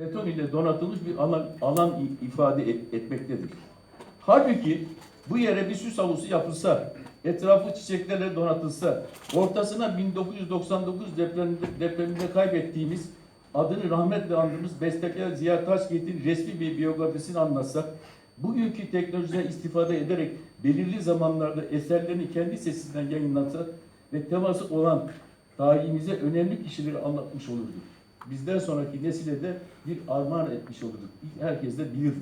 beton ile donatılmış bir alan, alan ifade et- etmektedir. Halbuki bu yere bir süs havuzu yapılsa, etrafı çiçeklerle donatılsa, ortasına 1999 depreminde, depreminde kaybettiğimiz, adını rahmetle andığımız bestekar Ziya Taşkent'in resmi bir biyografisini anlatsak, bugünkü teknolojiden istifade ederek belirli zamanlarda eserlerini kendi sesinden yayınlatsa ve teması olan tarihimize önemli kişileri anlatmış olurduk. Bizden sonraki nesile de bir armağan etmiş olurduk. Herkes de bilirdi.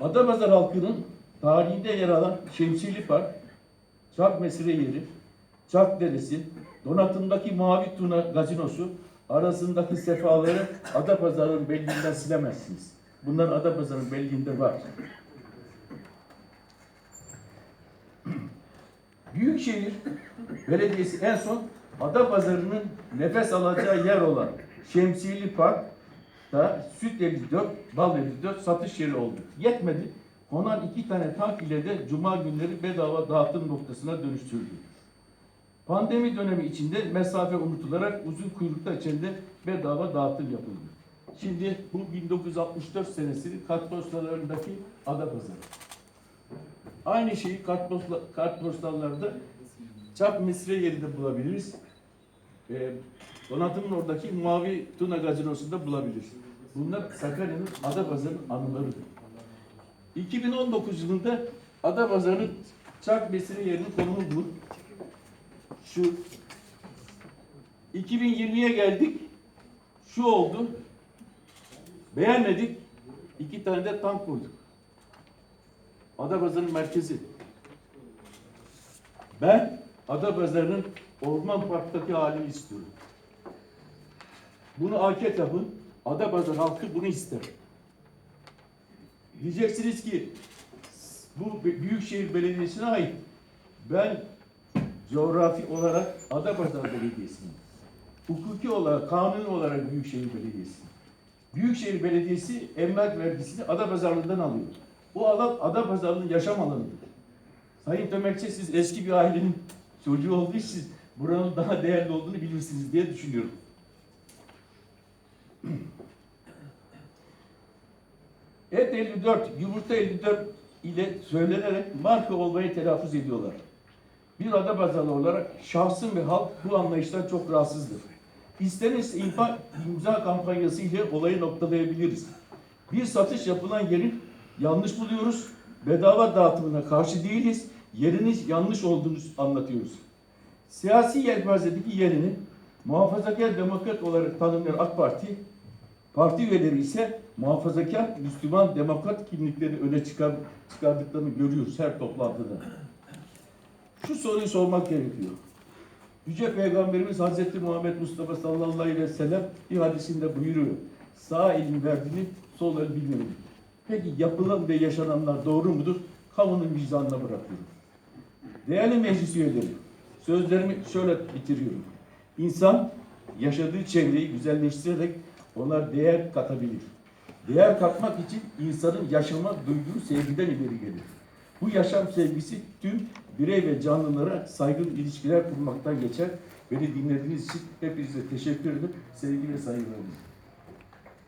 Adapazarı halkının tarihinde yer alan Şemsiyeli Park, Çak Mesire Yeri, Çak Deresi, donatımdaki Mavi Tuna gazinosu arasındaki sefaları Adapazarı'nın belliğinden silemezsiniz. Bunlar Adapazarı'nın belliğinde var. Büyükşehir Belediyesi en son Adapazarı'nın nefes alacağı yer olan Şemsiyeli Park'ta süt 54, bal 54 satış yeri oldu. Yetmedi. Konan iki tane tank ile de cuma günleri bedava dağıtım noktasına dönüştürdü. Pandemi dönemi içinde mesafe unutularak uzun kuyrukta içinde bedava dağıtım yapıldı. Şimdi bu 1964 senesinin kartpostallarındaki Adapazarı. Aynı şeyi kartpostal, kartpostallarda Çap Misre yerinde bulabiliriz. Ee, Donatımın oradaki Mavi Tuna Gazinosu'nda bulabiliriz. Bunlar Sakarya'nın Adapazarı'nın anılarıdır. 2019 yılında Adapazarı'nın Çak Misre yerinin konumu bu. Şu 2020'ye geldik. Şu oldu. Beğenmedik. İki tane de tank koyduk. Adapazarı'nın merkezi. Ben Adapazarı'nın Orman Park'taki halini istiyorum. Bunu anket yapın. Adapazarı halkı bunu ister. Diyeceksiniz ki bu Büyükşehir Belediyesi'ne ait. Ben coğrafi olarak Adapazarı Belediyesi'yim. Hukuki olarak, kanuni olarak Büyükşehir Belediyesi. Büyükşehir Belediyesi emlak vergisini Adapazarı'ndan alıyor. Bu alan Adapazarı'nın yaşam alanıdır. Sayın Tömekçi siz eski bir ailenin çocuğu olduğu için buranın daha değerli olduğunu bilirsiniz diye düşünüyorum. Et 54, yumurta 54 ile söylenerek marka olmayı telaffuz ediyorlar. Bir ada bazalı olarak şahsım ve halk bu anlayıştan çok rahatsızdır. İstenirse imza, imza kampanyası ile olayı noktalayabiliriz. Bir satış yapılan yerin yanlış buluyoruz. Bedava dağıtımına karşı değiliz. Yeriniz yanlış olduğunu anlatıyoruz. Siyasi yelpazedeki yerini muhafazakar demokrat olarak tanımlayan AK Parti, parti üyeleri ise muhafazakar Müslüman demokrat kimlikleri öne çıkar, çıkardıklarını görüyoruz her toplantıda. Şu soruyu sormak gerekiyor. Yüce Peygamberimiz Hazreti Muhammed Mustafa sallallahu aleyhi ve sellem bir hadisinde buyuruyor. Sağ elin verdiğini sol el bilmiyor. Peki yapılan ve yaşananlar doğru mudur? Kamunun vicdanına bırakıyorum. Değerli meclis üyeleri, sözlerimi şöyle bitiriyorum. İnsan yaşadığı çevreyi güzelleştirerek ona değer katabilir. Değer katmak için insanın yaşama duyduğu sevgiden ileri gelir. Bu yaşam sevgisi tüm birey ve canlılara saygın ilişkiler kurmaktan geçer. Beni dinlediğiniz için hepinize teşekkür ederim. Sevgi ve saygılarımla.